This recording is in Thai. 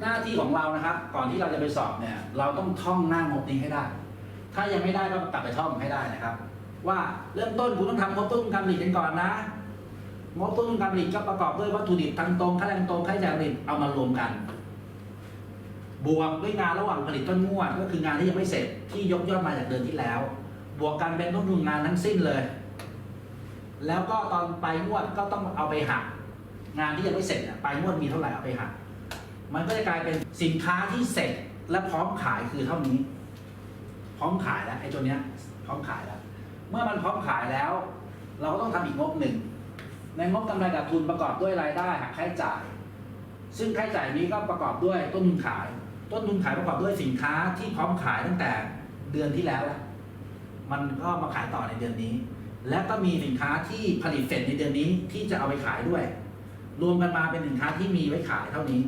หน้าที่ของเรานะครับ ก่อนที่เราจะไปสอบเนี่ย เราต้องท่องหน้างบนี้ให้ได้ ถ้ายังไม่ได้ก็กลับไปท่องให้ได้นะครับ ว่าเริ่มต้นคุณต้องทำงบต้นทุนการผลิตกันก่อนนะงบต้นทุนการผลิตก็ประกอบด้วยวัตถุดิบทั้งตรงค่าแรงตรงค่าใช้จ่ายผลิตเอามารวมกัน บวกด้วยงานระหว่างผลิตต้นงวดก็คืองานที่ยังไม่เสร็จที่ยกยอดมาจากเดือนที่แล้ว บวกกันเป็นต้นทุนงานทั้งสิ้นเลย แล้วก็ตอนปลายงวดก็ต้องเอาไปหักงานที่ยังไม่เสร็จอะปลายงวดมีเท่าไหร่เอาไปหัก มันก็จะกลายเป็นสินค้าที่เสร็จและพร้อมขายคือเท่านี้ พร้อมขายแล้วไอ้ตัวเนี้ย พร้อมขายแล้ว เมื่อมันพร้อมขายแล้ว เราก็ต้องทำอีกงบหนึ่ง ในงบกำไรขาดทุนประกอบด้วยรายได้หักค่าใช้จ่าย ซึ่งค่าใช้จ่ายนี้ก็ประกอบด้วยต้นทุนขาย ต้นทุนขายประกอบด้วยสินค้าที่พร้อมขายตั้งแต่เดือนที่แล้วแล้วมันก็มาขายต่อในเดือนนี้ และก็มีสินค้าที่ผลิตเสร็จในเดือนนี้ที่จะเอาไปขายด้วย รวมกันมาเป็นสินค้าที่มีไว้ขายเท่านี้